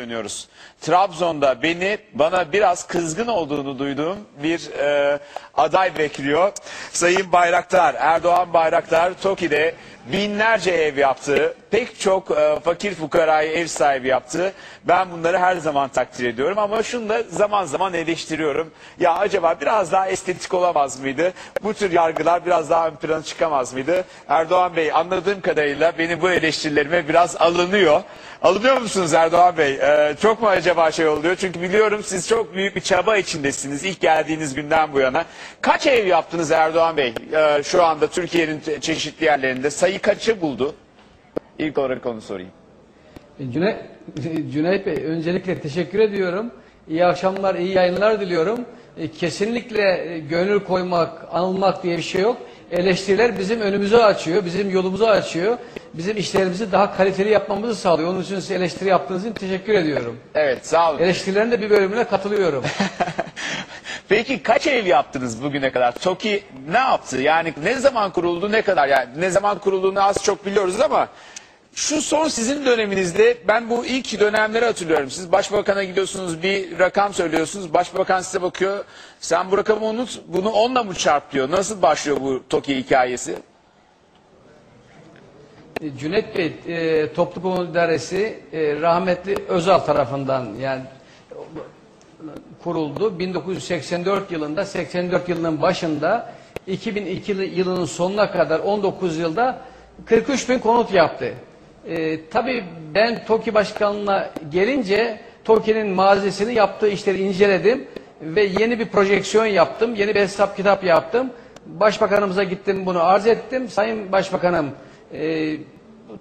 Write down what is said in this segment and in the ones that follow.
uyanıyoruz. Trabzon'da beni bana biraz kızgın olduğunu duyduğum bir e, aday bekliyor. Sayın Bayraktar, Erdoğan Bayraktar TOKİ'de binlerce ev yaptı. Pek çok e, fakir fukarayı ev sahibi yaptı. Ben bunları her zaman takdir ediyorum ama şunu da zaman zaman eleştiriyorum. Ya acaba biraz daha estetik olamaz mıydı? Bu tür yargılar biraz daha ön plana çıkamaz mıydı? Erdoğan Bey anladığım kadarıyla benim bu eleştirilerime biraz alınıyor. Alınıyor musunuz Erdoğan Bey? Ee, çok mu acaba şey oluyor? Çünkü biliyorum siz çok büyük bir çaba içindesiniz ilk geldiğiniz günden bu yana. Kaç ev yaptınız Erdoğan Bey? Ee, şu anda Türkiye'nin çeşitli yerlerinde sayı kaçı buldu? İlk olarak onu sorayım. Cüneyt, Cüneyt Bey öncelikle teşekkür ediyorum. İyi akşamlar, iyi yayınlar diliyorum. E, Kesinlikle e, gönül koymak, anılmak diye bir şey yok. Eleştiriler bizim önümüzü açıyor, bizim yolumuzu açıyor. Bizim işlerimizi daha kaliteli yapmamızı sağlıyor. Onun için size eleştiri yaptığınız için teşekkür ediyorum. Evet sağ olun. Eleştirilerin de bir bölümüne katılıyorum. Peki kaç ev yaptınız bugüne kadar? TOKİ ne yaptı? Yani ne zaman kuruldu ne kadar? Yani ne zaman kurulduğunu az çok biliyoruz ama şu son sizin döneminizde ben bu ilk dönemleri hatırlıyorum. Siz başbakana gidiyorsunuz bir rakam söylüyorsunuz. Başbakan size bakıyor. Sen bu rakamı unut bunu onunla mı çarp diyor. Nasıl başlıyor bu TOKİ hikayesi? E, Cüneyt Bey, e, Toplu Konut İdaresi e, rahmetli Özal tarafından yani kuruldu. 1984 yılında, 84 yılının başında 2002 yılının sonuna kadar 19 yılda 43 bin konut yaptı. E, tabii ben TOKİ Başkanlığı'na gelince TOKİ'nin mazisini yaptığı işleri inceledim ve yeni bir projeksiyon yaptım, yeni bir hesap kitap yaptım. Başbakanımıza gittim bunu arz ettim. Sayın Başbakanım, e,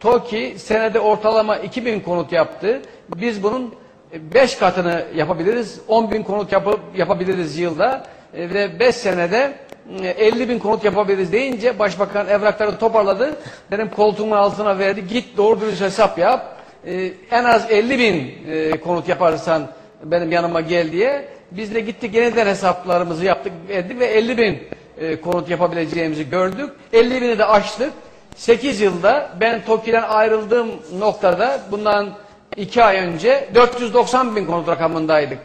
TOKİ senede ortalama 2000 konut yaptı. Biz bunun 5 katını yapabiliriz. 10 bin konut yapıp, yapabiliriz yılda. E, ve 5 senede e, 50 bin konut yapabiliriz deyince başbakan evrakları toparladı. Benim koltuğumun altına verdi. Git doğru dürüst hesap yap. E, en az 50 bin e, konut yaparsan benim yanıma gel diye. Biz de gittik yeniden hesaplarımızı yaptık verdik ve 50 bin e, konut yapabileceğimizi gördük. 50 bini de aştık. 8 yılda ben TOKİ'den ayrıldığım noktada bundan 2 ay önce 490 bin konut rakamındaydık.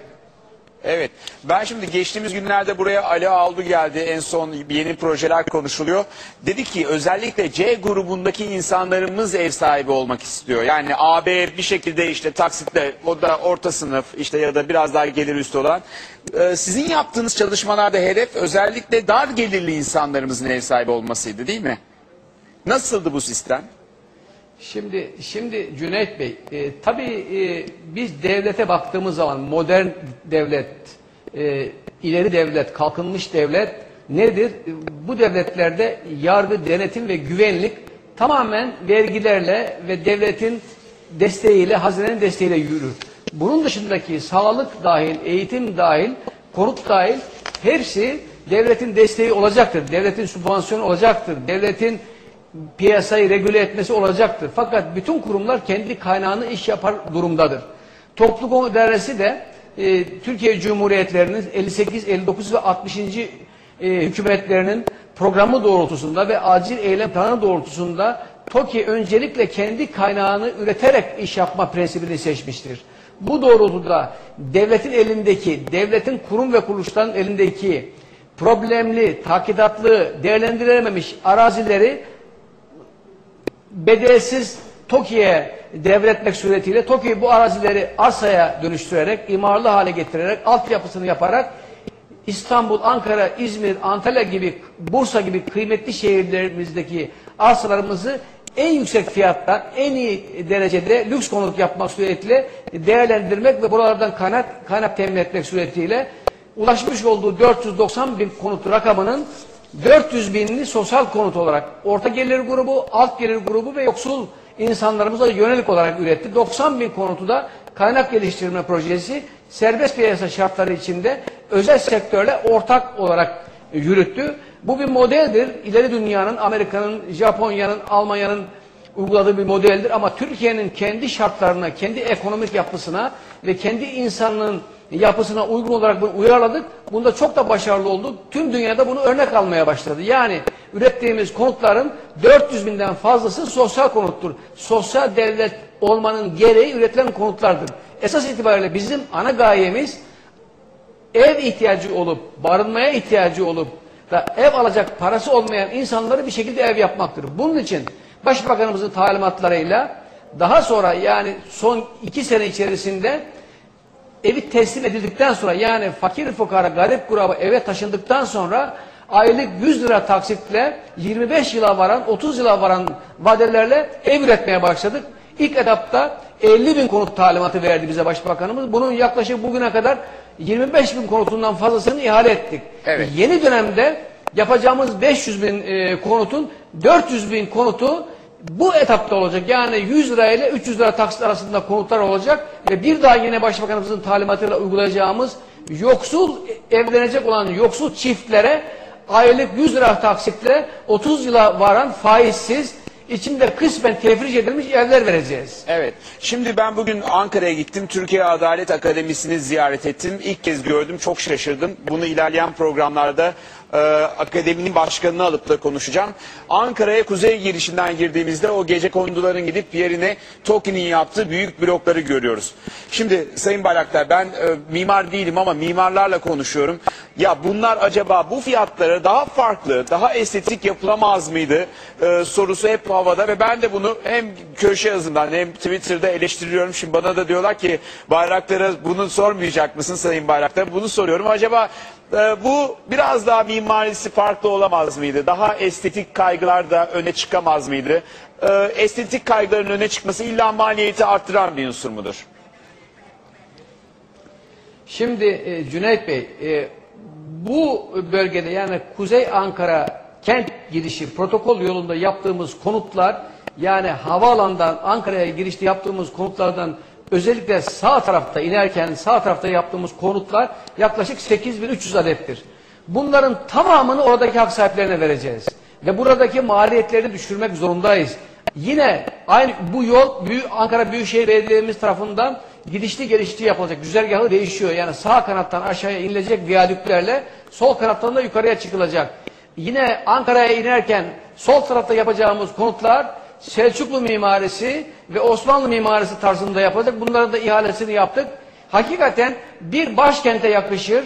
Evet. Ben şimdi geçtiğimiz günlerde buraya Ali Aldu geldi. En son yeni projeler konuşuluyor. Dedi ki özellikle C grubundaki insanlarımız ev sahibi olmak istiyor. Yani AB bir şekilde işte taksitle o da orta sınıf işte ya da biraz daha gelir üstü olan. Ee, sizin yaptığınız çalışmalarda hedef özellikle dar gelirli insanlarımızın ev sahibi olmasıydı değil mi? Nasıldı bu sistem? Şimdi şimdi Cüneyt Bey, e, tabii e, biz devlete baktığımız zaman modern devlet, e, ileri devlet, kalkınmış devlet nedir? E, Bu devletlerde yargı, denetim ve güvenlik tamamen vergilerle ve devletin desteğiyle, hazinenin desteğiyle yürür. Bunun dışındaki sağlık dahil, eğitim dahil, konut dahil hepsi devletin desteği olacaktır. Devletin sübvansiyonu olacaktır. Devletin piyasayı regüle etmesi olacaktır. Fakat bütün kurumlar kendi kaynağını iş yapar durumdadır. Toplu Dairesi de e, Türkiye Cumhuriyetlerinin 58, 59 ve 60. E, hükümetlerinin programı doğrultusunda ve acil eylem planı doğrultusunda TOKİ öncelikle kendi kaynağını üreterek iş yapma prensibini seçmiştir. Bu doğrultuda devletin elindeki, devletin kurum ve kuruluşların elindeki problemli, takidatlı, değerlendirilememiş arazileri bedelsiz TOKİ'ye devretmek suretiyle TOKİ bu arazileri arsaya dönüştürerek, imarlı hale getirerek, altyapısını yaparak İstanbul, Ankara, İzmir, Antalya gibi, Bursa gibi kıymetli şehirlerimizdeki arsalarımızı en yüksek fiyattan, en iyi derecede lüks konut yapmak suretiyle değerlendirmek ve buralardan kaynak, kaynak temin etmek suretiyle ulaşmış olduğu 490 bin konut rakamının 400 binini sosyal konut olarak orta gelir grubu, alt gelir grubu ve yoksul insanlarımıza yönelik olarak üretti. 90 bin konutu da kaynak geliştirme projesi serbest piyasa şartları içinde özel sektörle ortak olarak yürüttü. Bu bir modeldir. İleri dünyanın, Amerika'nın, Japonya'nın, Almanya'nın uyguladığı bir modeldir. Ama Türkiye'nin kendi şartlarına, kendi ekonomik yapısına ve kendi insanlığın yapısına uygun olarak bunu uyarladık. Bunda çok da başarılı olduk. Tüm dünyada bunu örnek almaya başladı. Yani ürettiğimiz konutların 400 binden fazlası sosyal konuttur. Sosyal devlet olmanın gereği üretilen konutlardır. esas itibariyle bizim ana gayemiz ev ihtiyacı olup, barınmaya ihtiyacı olup da ev alacak parası olmayan insanları bir şekilde ev yapmaktır. Bunun için Başbakanımızın talimatlarıyla daha sonra yani son iki sene içerisinde evi teslim edildikten sonra yani fakir fukara garip kuraba eve taşındıktan sonra aylık 100 lira taksitle 25 yıla varan 30 yıla varan vadelerle ev üretmeye başladık. İlk etapta 50 bin konut talimatı verdi bize başbakanımız. Bunun yaklaşık bugüne kadar 25 bin konutundan fazlasını ihale ettik. Evet. Yeni dönemde yapacağımız 500 bin e, konutun 400 bin konutu bu etapta olacak. Yani 100 lira ile 300 lira taksit arasında konutlar olacak ve bir daha yine başbakanımızın talimatıyla uygulayacağımız yoksul evlenecek olan yoksul çiftlere aylık 100 lira taksitle 30 yıla varan faizsiz içinde kısmen tefriş edilmiş evler vereceğiz. Evet. Şimdi ben bugün Ankara'ya gittim. Türkiye Adalet Akademisi'ni ziyaret ettim. İlk kez gördüm. Çok şaşırdım. Bunu ilerleyen programlarda e, akademinin başkanını alıp da konuşacağım. Ankara'ya kuzey girişinden girdiğimizde o gece konduların gidip yerine TOKİ'nin yaptığı büyük blokları görüyoruz. Şimdi Sayın Bayraktar ben e, mimar değilim ama mimarlarla konuşuyorum. Ya bunlar acaba bu fiyatlara daha farklı, daha estetik yapılamaz mıydı e, sorusu hep havada ve ben de bunu hem köşe yazımdan hem Twitter'da eleştiriyorum. Şimdi bana da diyorlar ki Bayraktar'a bunu sormayacak mısın Sayın Bayraktar? Bunu soruyorum. Acaba e, bu biraz daha mimarisi farklı olamaz mıydı? Daha estetik kaygılar da öne çıkamaz mıydı? E, estetik kaygıların öne çıkması illa maliyeti arttıran bir unsur mudur? Şimdi e, Cüneyt Bey, e, bu bölgede yani Kuzey Ankara kent girişi protokol yolunda yaptığımız konutlar yani havaalanından Ankara'ya girişte yaptığımız konutlardan özellikle sağ tarafta inerken sağ tarafta yaptığımız konutlar yaklaşık 8300 adettir. Bunların tamamını oradaki hak sahiplerine vereceğiz. Ve buradaki maliyetleri düşürmek zorundayız. Yine aynı bu yol Büyük, Ankara Büyükşehir Belediye'miz tarafından gidişli gelişli yapılacak. Güzergahı değişiyor. Yani sağ kanattan aşağıya inilecek viyadüklerle sol kanattan da yukarıya çıkılacak. Yine Ankara'ya inerken sol tarafta yapacağımız konutlar Selçuklu mimarisi ve Osmanlı mimarisi tarzında yapılacak. Bunların da ihalesini yaptık. Hakikaten bir başkente yakışır,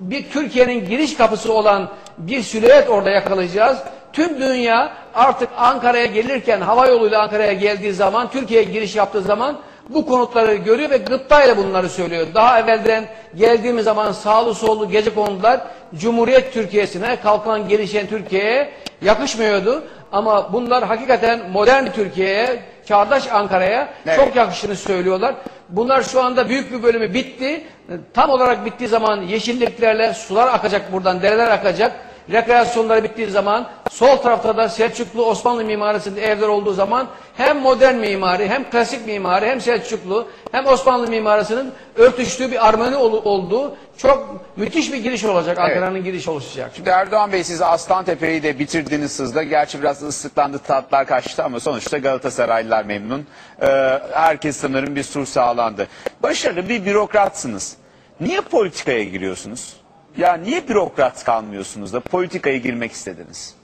bir Türkiye'nin giriş kapısı olan bir silüet orada yakalayacağız. Tüm dünya artık Ankara'ya gelirken hava yoluyla Ankara'ya geldiği zaman, Türkiye'ye giriş yaptığı zaman bu konutları görüyor ve gıptayla bunları söylüyor. Daha evvelden geldiğimiz zaman sağlı sollu gece konular Cumhuriyet Türkiye'sine, kalkan gelişen Türkiye'ye yakışmıyordu. Ama bunlar hakikaten modern Türkiye'ye, çağdaş Ankara'ya Evet. çok yakışını söylüyorlar. Bunlar şu anda büyük bir bölümü bitti. Tam olarak bittiği zaman yeşilliklerle sular akacak buradan, dereler akacak. Rekreasyonları bittiği zaman sol tarafta da Selçuklu Osmanlı mimarisinde evler olduğu zaman hem modern mimari hem klasik mimari hem Selçuklu hem Osmanlı mimarisinin örtüştüğü bir armoni ol- olduğu çok müthiş bir giriş olacak. Ankara'nın girişi oluşacak. Şimdi Erdoğan Bey siz Aslantepe'yi de bitirdiniz hızla. Gerçi biraz ıslıklandı tatlar kaçtı ama sonuçta Galatasaraylılar memnun. Ee, herkes sanırım bir sur sağlandı. Başarılı bir bürokratsınız. Niye politikaya giriyorsunuz? Ya niye bürokrat kalmıyorsunuz da politikaya girmek istediniz?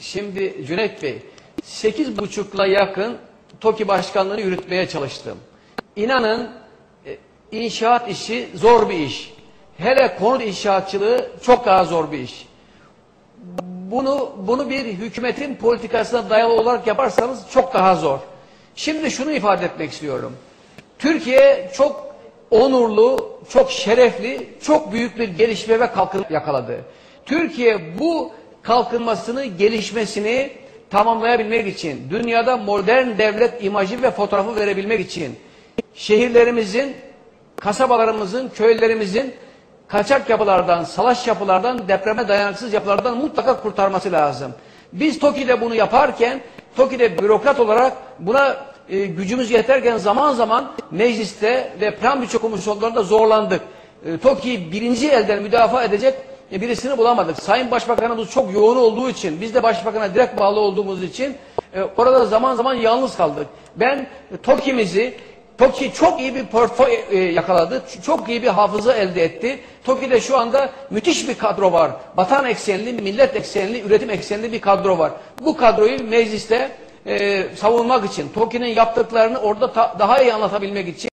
Şimdi Cüneyt Bey, sekiz buçukla yakın TOKİ başkanlığını yürütmeye çalıştım. İnanın e, inşaat işi zor bir iş. Hele konut inşaatçılığı çok daha zor bir iş. Bunu bunu bir hükümetin politikasına dayalı olarak yaparsanız çok daha zor. Şimdi şunu ifade etmek istiyorum. Türkiye çok onurlu, çok şerefli, çok büyük bir gelişme ve kalkınma yakaladı. Türkiye bu kalkınmasını, gelişmesini tamamlayabilmek için, dünyada modern devlet imajı ve fotoğrafı verebilmek için şehirlerimizin, kasabalarımızın, köylerimizin kaçak yapılardan, salaş yapılardan, depreme dayanıksız yapılardan mutlaka kurtarması lazım. Biz TOKİ'de bunu yaparken, TOKİ'de bürokrat olarak buna e, gücümüz yeterken zaman zaman mecliste ve plan bütçe komisyonlarında zorlandık. E, TOKİ'yi birinci elden müdafaa edecek e, birisini bulamadık. Sayın Başbakanımız çok yoğun olduğu için, biz de Başbakan'a direkt bağlı olduğumuz için e, orada zaman zaman yalnız kaldık. Ben e, TOKİ'mizi TOKİ çok iyi bir portföy e, yakaladı. Çok iyi bir hafıza elde etti. TOKİ'de şu anda müthiş bir kadro var. Vatan eksenli, millet eksenli, üretim eksenli bir kadro var. Bu kadroyu mecliste e, savunmak için, TOKİ'nin yaptıklarını orada daha iyi anlatabilmek için